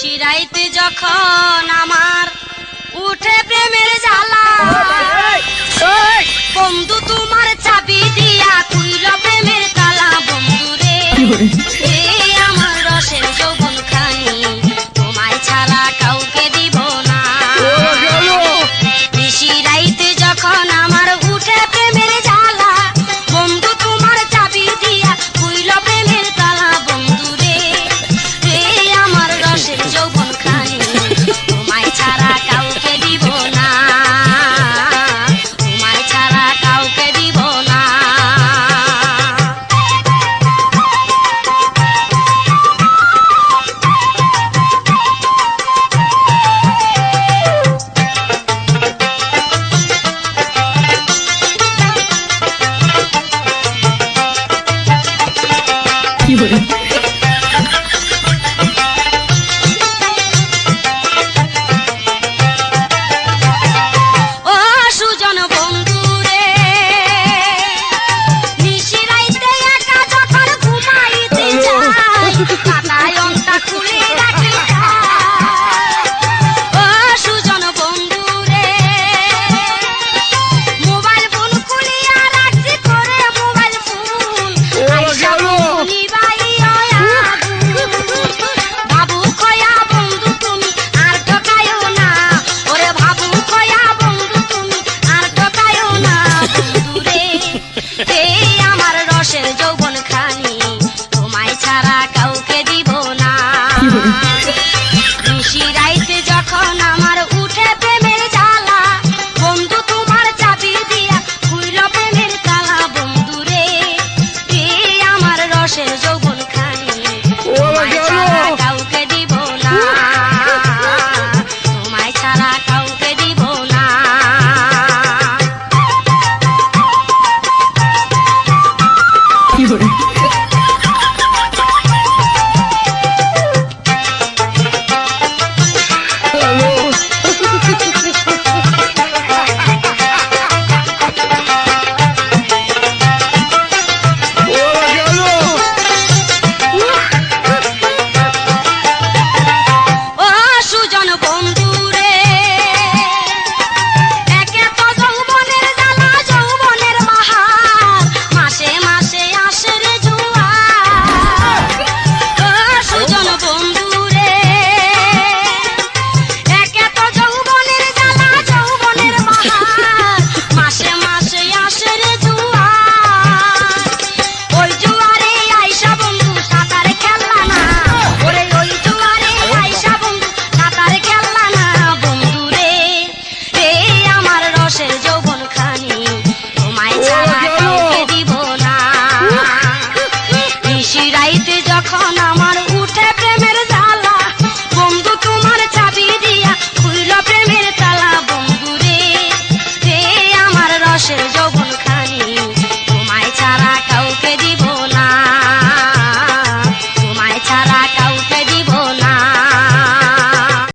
নিশিরাইতে যখন আমার উঠে প্রেমের জ্বালা। Bye. আমার রসের তখন আমার